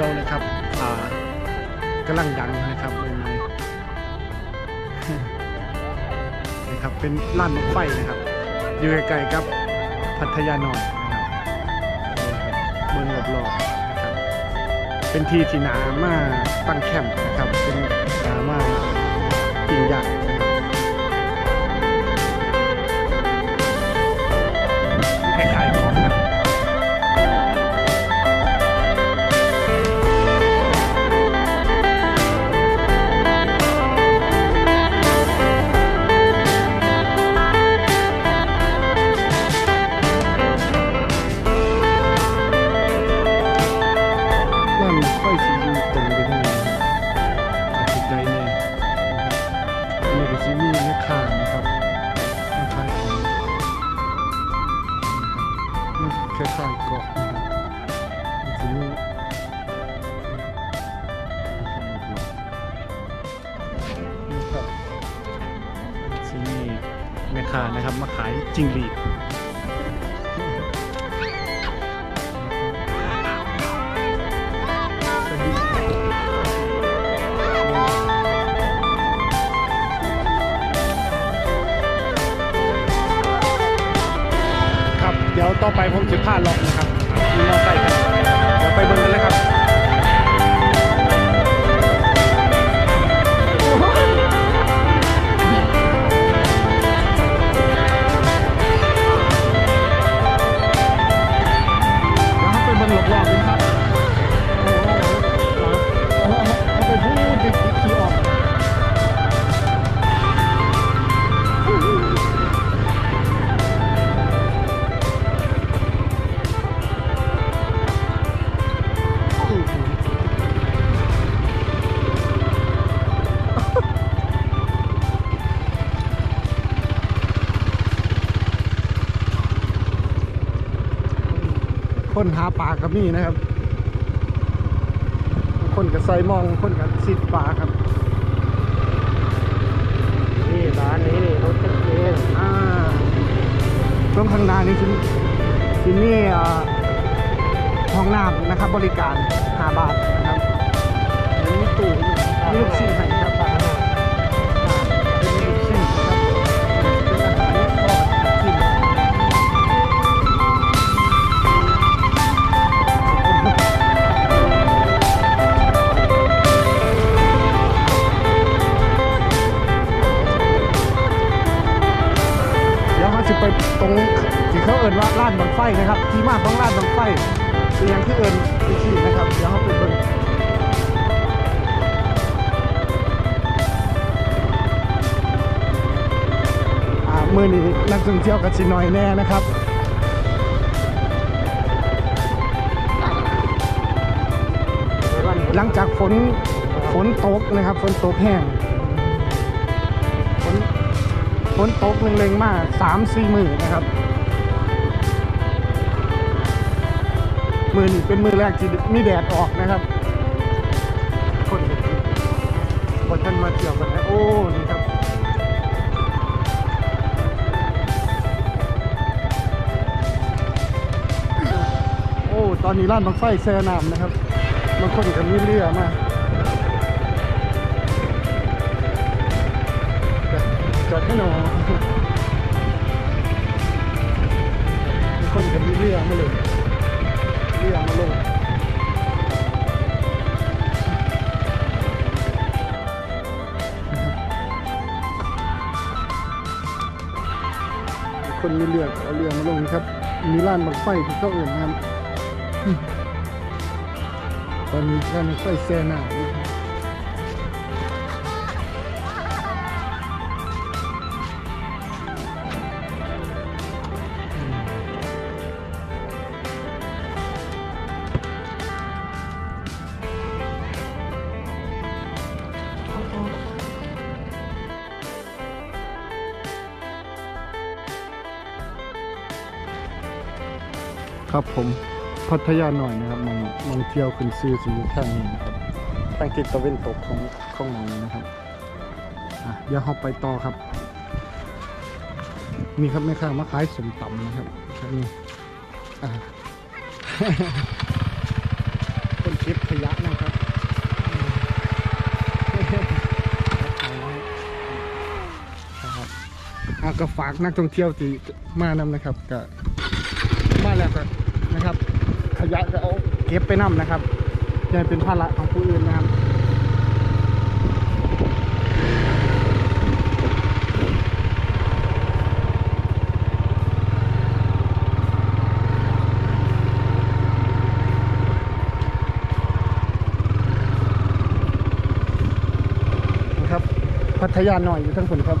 ียวนะครับอ่ากำลังดังนะครับใหม่ๆนะครับเป็นลานรถไฟนะครับ อยู่ใกล้ๆกับพัทยาน่อยนะครับเมืองรอบๆนะครับเป็นที่ที่หนามาตั้งแคมป์นะครับ เป็นหนามาปิ้งย่าง แม่ค้านะครับมาขายจิงหรีดครับเดี๋ยวต่อไปผมจะพาลองนะครับ กับมีนะครับ คนกับใส่มองคนกับซิดปลาครับ นี่ร้านนี้นี่รถเองอ่าตรงข้างหน้านี่คือที่นี่อ่าห้องน้ำนะครับ บริการ5บาทนะครับแล้วมีตู้มีลูกชิ้นให้ นบังไฟนะครับที่มาของลานบังไฟเป็นอย่างที่เอ่นอีกทีนะครับเดี๋ยวเขาไปเบิ่งอ่ามือนี้นักท่องเที่ยวกับชิน้อยแน่นะครับหลังจากฝนฝนตกนะครับ ฝนตกแห้งฝนฝนตกเล็งๆมากสามสี่มือนะครับ มือนี่เป็นมือแรกที่มีแดดออกนะครับ คนบนท่านมาเที่ยวกันนะโอ้นี่ครับโอ้ตอนนี้ร้านบังไฟแซ่น้ำนะครับบางคนก็มีเรือมาจอดให้หน่อยมีคนกับมีเรือมาเลย เรือมาลงมีคนมีเรือก็เอาเรือมาลงครับ มีร้านบังไฟที่เขาเอื่นนะครับตอนนี้ร้านบังไฟแซ่หน้า ครับผมพัทยาหน่อยนะครับมองมองเที่ยวขึ้นซื้อสีข้านี้นะครับตั้งทิศตะวันตกของของเองนะครับอะเดี๋ยวเราไปต่อครับ นี่ครับแม่ค้ามาขายสมต่ำนะครับนี่อ่า คนคลิปขยะนะครับครับะก็ฝากนักท่องเที่ยวที่มานำนะครับก็มาแล้วก็ นะครับ ขยะก็เอาเก็บไปนำนะครับอย่าให้เป็นภาระของผู้อื่นนะครับนะครับพัทยาหน่อยอยู่ทั้งคนครับ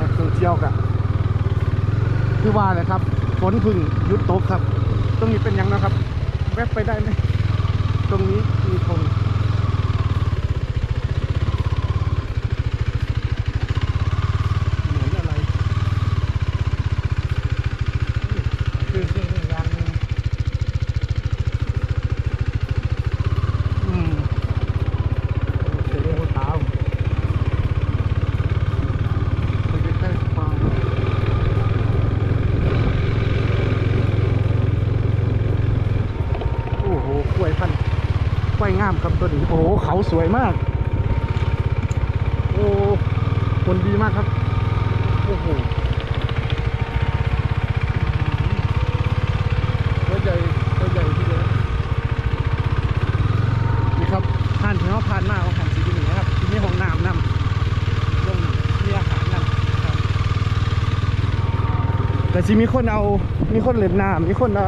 นักท่องเที่ยวกัน คือว่าเลยครับฝนพึ่งหยุดตกครับ ตรงนี้เป็นยังนะครับ แวบไปได้ไหมตรงนี้มีธงเหมือนอะไรคือคืออย่างหนึงอืม เสียงเท้า ไปใกล้ๆฟาร์มโอ้โหกล้วยพันธุ์ กล้วยงามครับตัวนี้ โอ้โหเขาสวยมาก โอ้คนดีมากครับ โอ้โหตัวใหญ่ตัวใหญ่ที่เดียวนี่ครับผ่านถึงเขาผ่านมากเขาผ่านสีที่หนึ่งนะครับที่นี่ห้องน้ำนำลงมีอาหารนำครับแต่สิมีคนเอามีคนเล่นน้ำมีคนเอา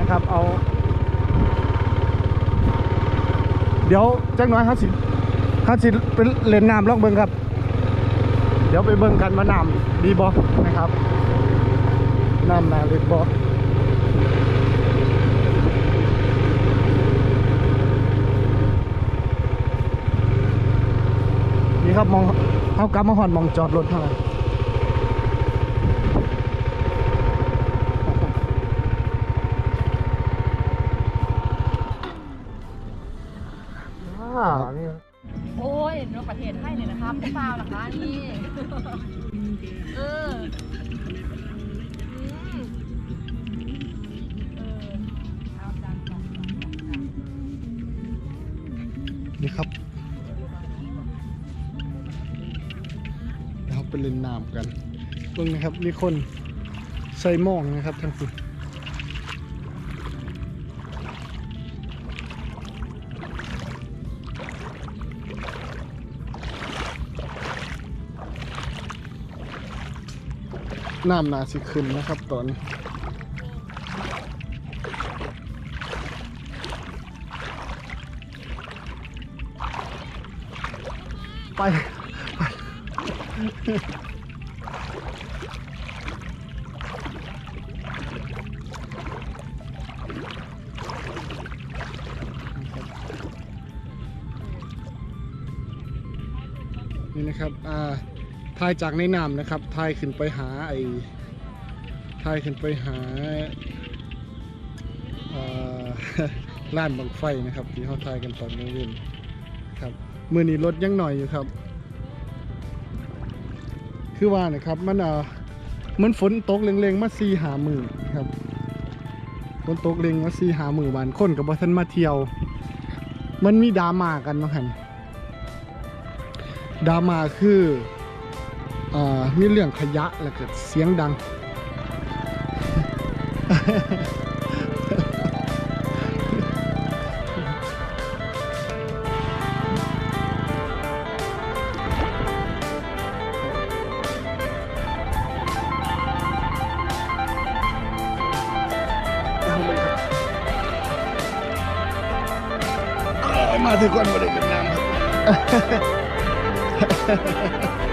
นะครับเอา เดี๋ยวจักน้อยเขาสิเขาสิเป็นเลนน้ำลองเบิ่งครับ เดี๋ยวไปเบิ่งกันว่าน้ำดีบ่นะครับน้ำนาเล็กบ่นี่ครับมองเขากลับมาหอนมองจอดรถเท่าไหร่ เอออืมเออเอาจานก่อนนี่ครับเราไปเล่นน้ำกันเบิ่งนะครับมีคนใส่หม้องนะครับทั้งคุณ น้ำนาสิขึ้นนะครับตอนไป นี่นะครับ อ่า ทายจากในน้ำนะครับทายขึ้นไปหาไอ้ทายขึ้นไปหาล้านบังไฟนะครับที่เขาทายกันตอนกลางวันครับมือนี้รถยังหน่อยอยู่ครับ คือว่านะครับมันเอ่ามันฝนตกเล็งๆมาซีหามือครับฝนตกเล็งมาซีหามือวานคนกับบัทันมาเที่ยว มันมีดราม่ากันมาหันดราม่าคือ มีเรื่องขยะแล้วก็เสียงดัง มาถึงก่อนมาเลยเป็นน้ำครับ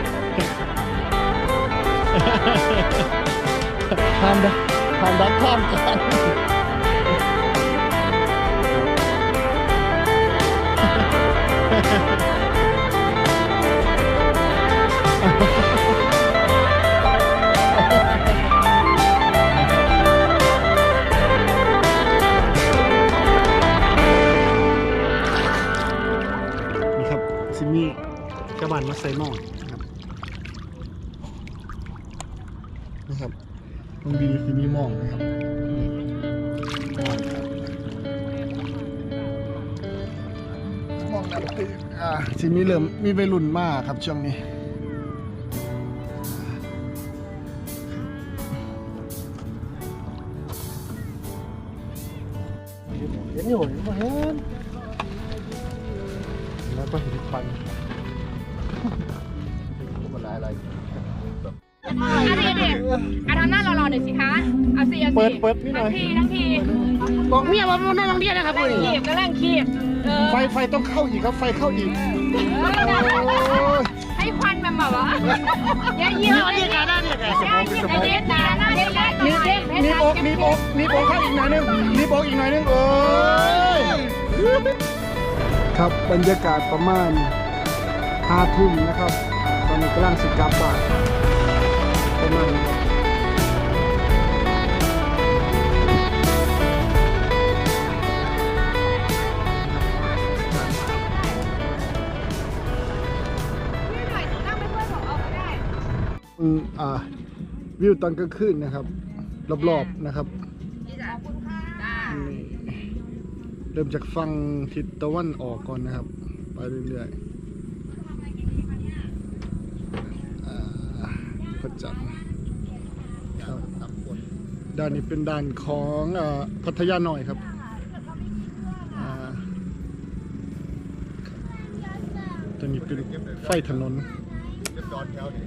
ทำได้ทำได้ข้ามกันนี่ครับซิมี่กระบานมาใส่หม้อนะครับนะครับ ตรงดีซิมี่หม้องนะครับหม้องครับหม้องนั่นคืออ่าสิมีเริ่มมีวัยรุ่นมากครับช่วงนี้เห็นอยู่เห็นบ่เห็นแล้วก็เห็นควันมันหลายอะไรอันนี้เด็กอันทำหน้าร ปิดเปิดนี่หน่ทั้องย ทีทั้งทีบอกเมียว่ามันต้องเรียนนะครับกำลังขีบกำลังขีบเออไฟไฟต้องเข้าอีกครับไฟเข้าอีกให้ควันมันแบบว่าอย่าเยี่ยมอย่าเยี่ยมอย่าเยี่ยมอย่าเยี่ยมอย่าเยี่ยมอย่าเยี่ยมมีโอกมีโอกมีโอกเข้าอีกหน่อยนึงมีโอกอีกหน่อยนึงโอ้ยครับบรรยากาศประมาณห้าทุ่มนะครับ ตอนนี้กำลังสิกลับบ้าน วิวตอนกลางคืนนะครับ รอบๆนะครับนี่เริ่มจากฝั่งทิศตะวันออกก่อนนะครับ ไปเรื่อยๆพระจันทร์ครับด้านนี้เป็นด้านของอ่าพัทยาหน่อยครับอ่าตอนนี้เป็นไฟถนนเรียบร้อยแล้วนี่